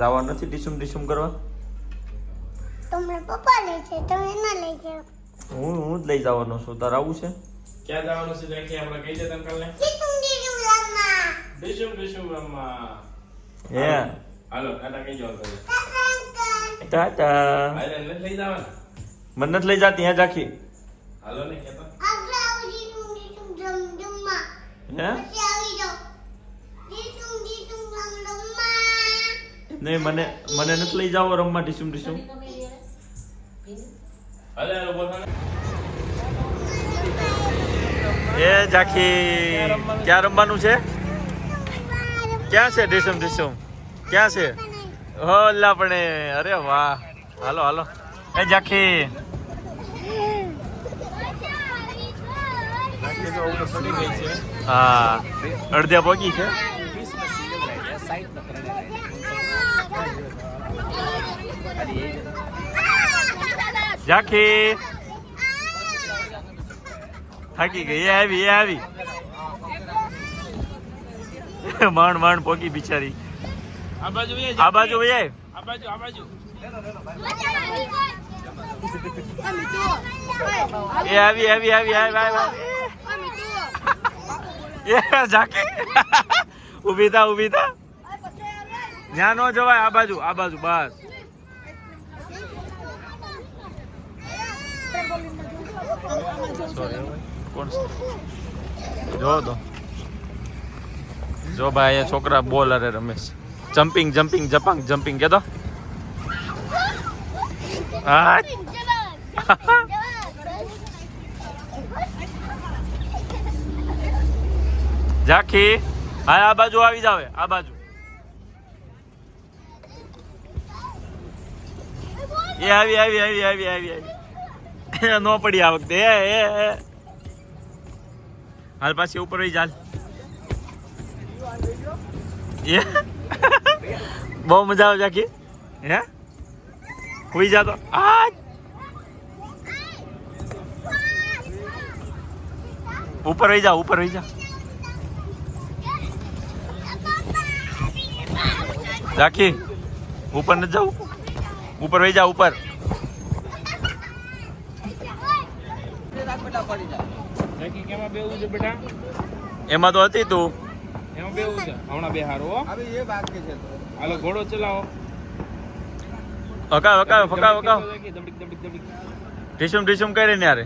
જવા નથી? ડીસુમ ડીસુમ કરવા? તમને પપ્પા લઈ છે તમે ના લઈ જાઓ હું હું જ લઈ જવાનો છું. તાર આવું છે? ક્યાં જવાનું છે? દેખી આપણે કહી દે તને કાલે. ટીટું ટીટું રમવા. ડીશુમ ડીશુમ રમવા. હે. હાલો ટાટા કઈ જવાનું તમે કાકા ટાટા. હાલે નથી લઈ જવાના? મને નથી લઈ જાતી ત્યાં જાખી હાલો ને કેતો. આગળ આવો ટીટું ટીટું રમ રમવા હે પછી આવી જાઓ ટીટું ટીટું રમ રમવા નહીં મને મને નથી લઈ જાવ રમવા બોલ હાલે. એ જાખી ક્યાં રમવાનું છે? ક્યાં છે ડીસુમ ડીસુમ ક્યાં છે? હોલા પણ અરે વાહ. હાલો હાલો. એ જાખી. હા. અડધ્યા પોગી છે. જાખી. થાકી ગઈ. આવી આવી. માંડ માંડ પોકી બિચારી. આ બાજુ આ બાજુ ભાઈ આ બાજુ આ બાજુ. એ આવી આવી આવી આવી આવી એ ઝાંખી ઊભી થા ઊભી થા. ત્યાં નો જવાય. આ બાજુ આ બાજુ બસ? જો તો. જો ભાઈ, અહીંયા છોકરા બોલ અરે Ramesh. Jumping jumping jumping jumping કે તો હા. ઝાંખી હા, આ બાજુ આવી જાવે આ બાજુ. એ આવી આવી આવી આવી આવી આવી. નો પડી આ વખતે. એ હાલ પાછી ઉપર વહી ચાલ એ? બહુ મજા આવે જાકી હે? હુઈ જાતો આ ઉપર રહી જા, ઉપર વહી જા. જાકી ઉપર ન જાઉં. ઉપર વહી જા ઉપર. એમાં તો હતી તું. એમાં બેવું છે? હમણાં બે હારો છે હાલો ઘોડો ચલાવો. હકાવ હકાવ હકાવ હકાવ ઢીસુમ ઢીસુમ કરે ને યારે.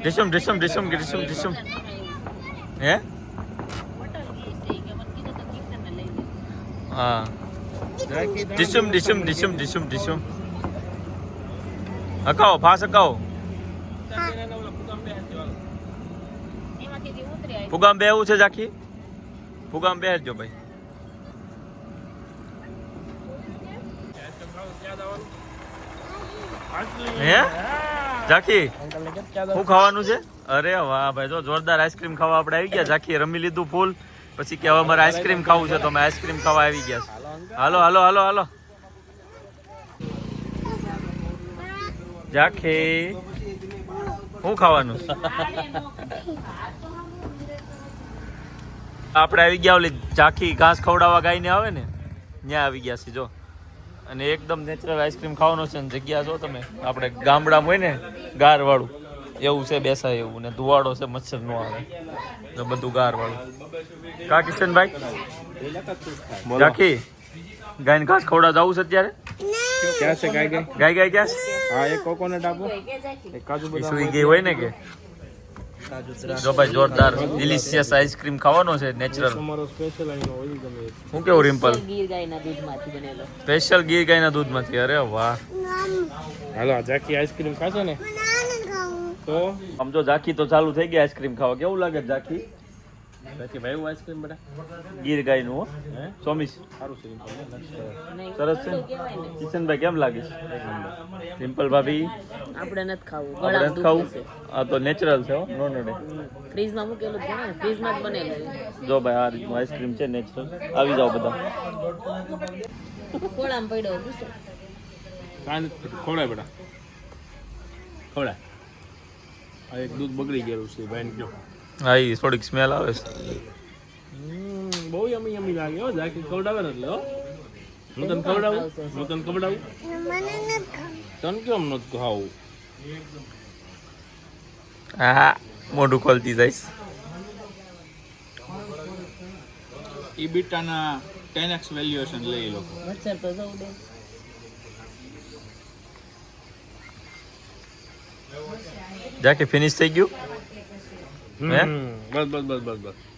ઢીસુમ ઢીસુમ ઢીસુમ ઢીસુમ ઢીસુમ. હે? હા. ડીસુમ ડીસુમ ડીસુમ ડીસુમ ઢીસુમ હકાવો ફાસ હકાવો ફુગામ બે વાળો. છે જાખી ફુગામ બેસજો ભાઈ હે જાખી શું ખાવાનું છે? અરે વાહ, ભાઈ, જો જોરદાર આઈસ્ક્રીમ ખાવા આપણે આવી ગયા. જાખી રમી લીધું ફૂલ. પછી કે હવે મારે આઈસ્ક્રીમ ખાવું છે, તો અમે આઈસ્ક્રીમ ખાવા આવી ગયા છે હાલો હાલો હાલો હાલો. જાખી શું ખાવાનું? આપણે આવી ગયા ઓલી ચાખી ઘાસ ખવડાવવા ગાયને આવે ને ત્યાં આવી ગયા છે જો. અને એકદમ નેચરલ આઈસ્ક્રીમ ખાવાનો છે ને જગ્યા જો તમે. આપણે ગામડામાં હોય ને ગાર વાળું એવું છે બેસાય એવું. ને ધુવાડો છે મચ્છર નો આવે. તો બધું ગાર વાળું કા કિશનભાઈ ચાખી ગાયને ઘાસ ખવડા જવું છે અત્યારે? ક્યાં છે ગાય ગાય? ગાય ગાય ક્યાં છે? હા એક કોકોનટ આપો. એક કાજુ બદામ સુઈ ગઈ હોય ને કે? જો ભાઈ જોરદાર ડિલિશિયસ આઈસ્ક્રીમ ખાવાનો છે નેચરલ તમારો સ્પેશિયલ અહીંનો ઓઇલ ગમે હું કેવું રિમ્પલ? ગીર ગાયના દૂધમાંથી બનેલો. સ્પેશિયલ ગીર ગાયના દૂધમાંથી અરે વાહ. હાલો જાકી આઈસ્ક્રીમ ખાશો ને? તો? આમ જો ઝાંખી તો ચાલુ થઈ ગઈ આઈસ્ક્રીમ ખાવા. કેવું લાગે છે ઝાંખી જાકી ભાઈ આઈસ્ક્રીમ બધા? ગીર ગાયનું હો. હે? સોમીશ સારું છે સરસ છે કિશનભાઈ કેમ લાગે છે? રિમ્પલ ભાભી. આપણે નથી ખાવું. આપણે નથી ખાવું? આ તો નેચરલ છે નો નડે ફ્રીજમાં મૂકેલું જ ને? ફ્રીજમાં જ બનેલું જો ભાઈ આ રીતનું આઈસ્ક્રીમ છે નેચરલ આવી જાઓ બધા. ખોળામાં પડ્યો પૂછો. કાન ખવડાય બેટા આ એક દૂધ બગડી ગયેલું છે ભાઈને કયો. હા એ થોડીક સ્મેલ આવે છે. બહુ યમી યમી લાગે હો જાકી ખવડાવે ને એટલે હો. હું તને ખવડાવું. હું તને ખવડાવું? મને નથી ખાવું તને કેમ નથી ખાવું? હા મોઢું ખોલતી જઈશ. ઈ બીટાના ટેન વેલ્યુએશન લઈ લો વચ્ચે તો જવું દે. જાકે ફિનિશ થઈ ગયું? બસ બસ બસ બસ બસ.